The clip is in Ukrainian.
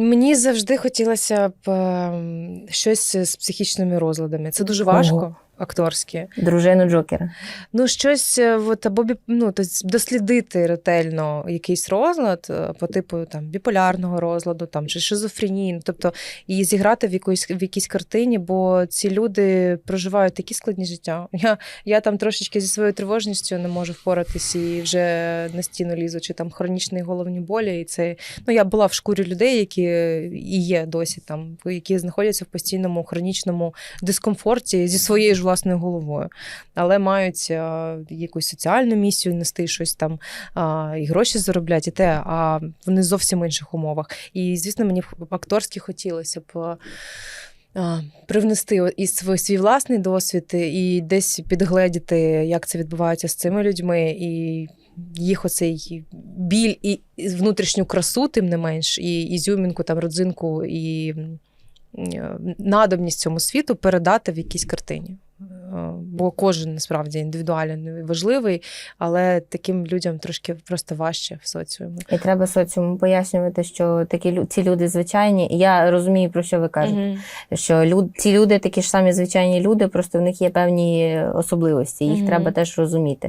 Мені завжди хотілося б ем, щось з психічними розладами. Це дуже важко, акторське. Дружину Джокера. Ну, щось е, от, або ну, дослідити ретельно якийсь розлад е, по типу там, біполярного розладу там, чи шизофренії, ну, тобто і зіграти в якоїсь в якійсь картині, бо ці люди проживають такі складні життя. Я, я там трошечки зі своєю тривожністю не можу впоратись і вже на стіну лізу, чи там хронічні головні болі. І це ну я була в шкурі людей, які і є досі там, які знаходяться в постійному хронічному дискомфорті зі своєю ж власною головою, але мають а, якусь соціальну місію нести щось там і гроші заробляти, і те, а вони зовсім інших умовах. І звісно, мені акторськи хотілося б. Привнести і свій, свій власний досвід, і десь підгледіти, як це відбувається з цими людьми, і їх оцей біль і і внутрішню красу, тим не менш, і ізюмінку, там родзинку, і е, надобність цьому світу передати в якійсь картині. Бо кожен насправді індивідуально важливий, але таким людям трошки просто важче в соціумі. І треба соціуму пояснювати, що такі ці люди звичайні. І я розумію, про що ви кажете. Що люд, ці люди такі ж самі звичайні люди, просто в них є певні особливості. Їх Мгм. треба теж розуміти.